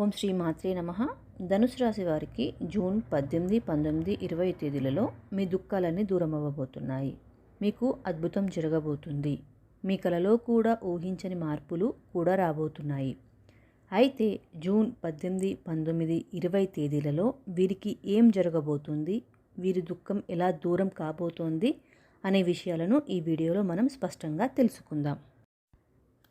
ఓం శ్రీ మాత్రే నమ. ధనుసు రాశి వారికి జూన్ పద్దెనిమిది పంతొమ్మిది ఇరవై తేదీలలో మీ దుఃఖాలన్నీ దూరం అవ్వబోతున్నాయి మీకు అద్భుతం జరగబోతుంది. మీ కలలో కూడా ఊహించని మార్పులు కూడా రాబోతున్నాయి. అయితే జూన్ పద్దెనిమిది పంతొమ్మిది ఇరవై తేదీలలో వీరికి ఏం జరగబోతుంది? వీరి దుఃఖం ఎలా దూరం కాబోతోంది? అనే విషయాలను ఈ వీడియోలో మనం స్పష్టంగా తెలుసుకుందాం.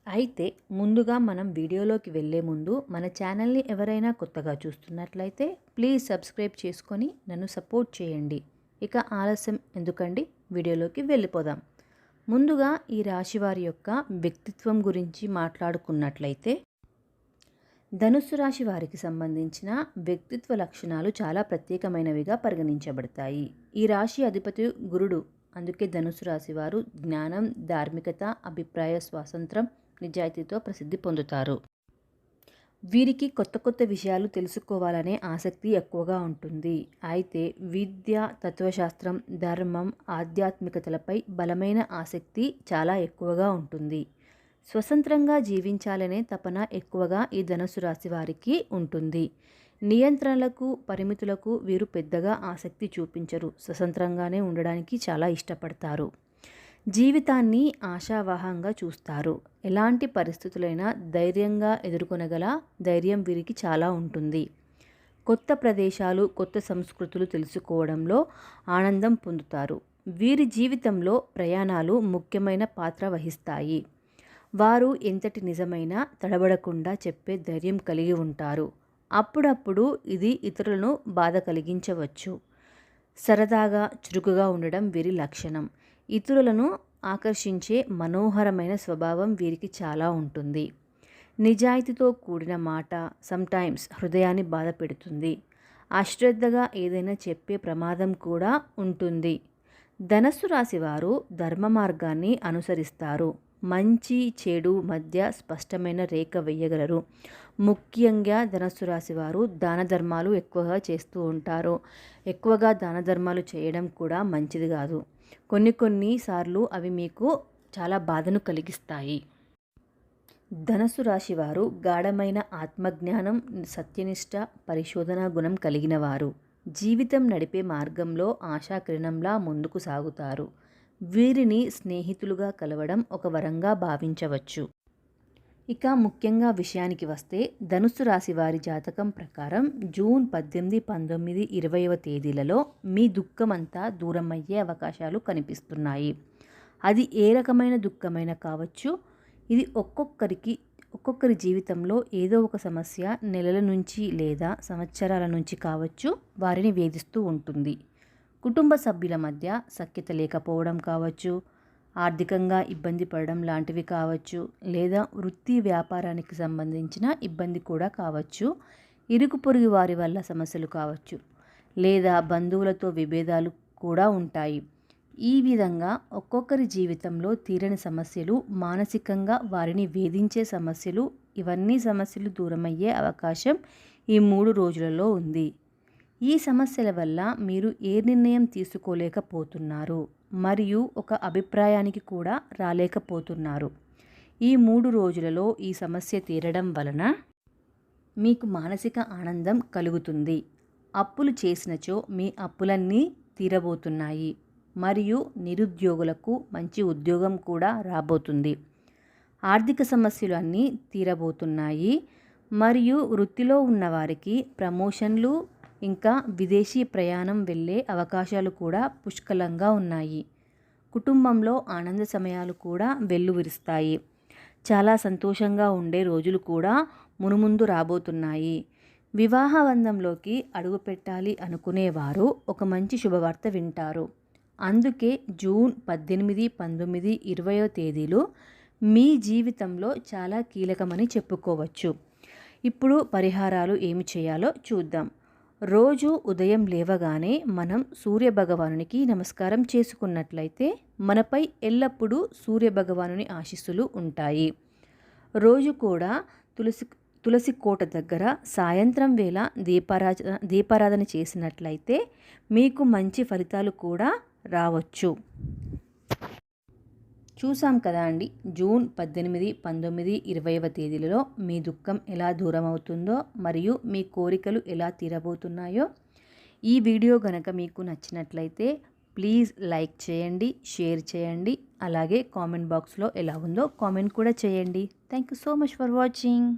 అయితే ముందుగా మనం వీడియోలోకి వెళ్ళే ముందు మన ఛానల్ని ఎవరైనా కొత్తగా చూస్తున్నట్లయితే ప్లీజ్ సబ్స్క్రైబ్ చేసుకొని నన్ను సపోర్ట్ చేయండి. ఇక ఆలస్యం ఎందుకండి? వీడియోలోకి వెళ్ళిపోదాం. ముందుగా ఈ రాశి వారి యొక్క వ్యక్తిత్వం గురించి మాట్లాడుకున్నట్లయితే ధనుస్సు రాశి వారికి సంబంధించిన వ్యక్తిత్వ లక్షణాలు చాలా ప్రత్యేకమైనవిగా పరిగణించబడతాయి. ఈ రాశి అధిపతి గురుడు అందుకే ధనుసు రాశి వారు జ్ఞానం ధార్మికత అభిప్రాయ స్వాతంత్రం నిజాయితీతో ప్రసిద్ధి పొందుతారు. వీరికి కొత్త కొత్త విషయాలు తెలుసుకోవాలనే ఆసక్తి ఎక్కువగా ఉంటుంది. అయితే విద్య తత్వశాస్త్రం ధర్మం ఆధ్యాత్మికతలపై బలమైన ఆసక్తి చాలా ఎక్కువగా ఉంటుంది. స్వతంత్రంగా జీవించాలనే తపన ఎక్కువగా ఈ ధనుసు రాశి వారికి ఉంటుంది. నియంత్రణలకు పరిమితులకు వీరు పెద్దగా ఆసక్తి చూపించరు. స్వతంత్రంగానే ఉండడానికి చాలా ఇష్టపడతారు. జీవితాన్ని ఆశావాహంగా చూస్తారు. ఎలాంటి పరిస్థితులైనా ధైర్యంగా ఎదుర్కొనగల ధైర్యం వీరికి చాలా ఉంటుంది. కొత్త ప్రదేశాలు కొత్త సంస్కృతులు తెలుసుకోవడంలో ఆనందం పొందుతారు. వీరి జీవితంలో ప్రయాణాలు ముఖ్యమైన పాత్ర వహిస్తాయి. వారు ఎంతటి నిజమైన తడబడకుండా చెప్పే ధైర్యం కలిగి ఉంటారు. అప్పుడప్పుడు ఇది ఇతరులను బాధ కలిగించవచ్చు. సరదాగా చురుకుగా ఉండడం వీరి లక్షణం. ఇతరులను ఆకర్షించే మనోహరమైన స్వభావం వీరికి చాలా ఉంటుంది. నిజాయితీతో కూడిన మాట సమ్టైమ్స్ హృదయాన్ని బాధ పెడుతుంది. అశ్రద్ధగా ఏదైనా చెప్పే ప్రమాదం కూడా ఉంటుంది. ధనస్సు రాశివారు ధర్మ మార్గాన్ని అనుసరిస్తారు. మంచి చెడు మధ్య స్పష్టమైన రేఖ వేయగలరు. ముఖ్యంగా ధనస్సు రాశి వారు దాన ధర్మాలు ఎక్కువగా చేస్తూ ఉంటారు. ఎక్కువగా దాన ధర్మాలు చేయడం కూడా మంచిది కాదు. కొన్ని కొన్ని సార్లు అవి మీకు చాలా బాధను కలిగిస్తాయి. ధనస్సు రాశి వారు గాఢమైన ఆత్మజ్ఞానం సత్యనిష్ట పరిశోధన గుణం కలిగిన వారు. జీవితం నడిపే మార్గంలో ఆశాకిరణంలా ముందుకు సాగుతారు. వీరిని స్నేహితులుగా కలవడం ఒక వరంగా భావించవచ్చు. ఇక ముఖ్యంగా విషయానికి వస్తే ధనుస్సు రాశి వారి జాతకం ప్రకారం జూన్ పద్దెనిమిది పంతొమ్మిది ఇరవైవ తేదీలలో మీ దుఃఖమంతా దూరమయ్యే అవకాశాలు కనిపిస్తున్నాయి. అది ఏ రకమైన దుఃఖమైన కావచ్చు? ఇది ఒక్కొక్కరికి ఒక్కొక్కరి జీవితంలో ఏదో ఒక సమస్య నెలల నుంచి లేదా సంవత్సరాల నుంచి కావచ్చు వారిని వేధిస్తూ ఉంటుంది. కుటుంబ సభ్యుల మధ్య సఖ్యత లేకపోవడం కావచ్చు ఆర్థికంగా ఇబ్బంది పడడం లాంటివి కావచ్చు లేదా వృత్తి వ్యాపారానికి సంబంధించిన ఇబ్బంది కూడా కావచ్చు ఇరుగు పొరుగు వారి వల్ల సమస్యలు కావచ్చు లేదా బంధువులతో విభేదాలు కూడా ఉంటాయి. ఈ విధంగా ఒక్కొక్కరి జీవితంలో తీరని సమస్యలు మానసికంగా వారిని వేధించే సమస్యలు ఇవన్నీ సమస్యలు దూరమయ్యే అవకాశం ఈ మూడు రోజులలో ఉంది. ఈ సమస్యల వల్ల మీరు ఏ నిర్ణయం తీసుకోలేకపోతున్నారు? మరియు ఒక అభిప్రాయానికి కూడా రాలేకపోతున్నారు. ఈ మూడు రోజులలో ఈ సమస్య తీరడం వలన మీకు మానసిక ఆనందం కలుగుతుంది. అప్పులు చేసినచో మీ అప్పులన్నీ తీరబోతున్నాయి. మరియు నిరుద్యోగులకు మంచి ఉద్యోగం కూడా రాబోతుంది. ఆర్థిక సమస్యలు అన్నీ తీరబోతున్నాయి. మరియు వృత్తిలో ఉన్నవారికి ప్రమోషన్లు ఇంకా విదేశీ ప్రయాణం వెళ్ళే అవకాశాలు కూడా పుష్కలంగా ఉన్నాయి. కుటుంబంలో ఆనంద సమయాలు కూడా వెల్లువిరుస్తాయి. చాలా సంతోషంగా ఉండే రోజులు కూడా మునుముందు రాబోతున్నాయి. వివాహ బంధంలోకి అడుగు పెట్టాలి అనుకునేవారు ఒక మంచి శుభవార్త వింటారు. అందుకే జూన్ పద్దెనిమిది పంతొమ్మిది ఇరవయో తేదీలు మీ జీవితంలో చాలా కీలకమని చెప్పుకోవచ్చు. ఇప్పుడు పరిహారాలు ఏమి చేయాలో చూద్దాం. రోజు ఉదయం లేవగానే మనం సూర్య భగవానునికి నమస్కారం చేసుకున్నట్లయితే మనపై ఎల్లప్పుడూ సూర్య భగవానుని ఆశీస్సులు ఉంటాయి. రోజు కూడా తులసి తులసి కోట దగ్గర సాయంత్రం వేళ దీపారాధన దీపారాధన చేసినట్లయితే మీకు మంచి ఫలితాలు కూడా రావచ్చు. చూసాం కదా అండి. జూన్ పద్దెనిమిది పంతొమ్మిది ఇరవైవ తేదీలలో మీ దుఃఖం ఎలా దూరం అవుతుందో మరియు మీ కోరికలు ఎలా తీరబోతున్నాయో ఈ వీడియో గనక మీకు నచ్చినట్లయితే ప్లీజ్ లైక్ చేయండి షేర్ చేయండి. అలాగే కామెంట్ బాక్స్లో ఎలా ఉందో కామెంట్ కూడా చేయండి. Thank you so much for watching.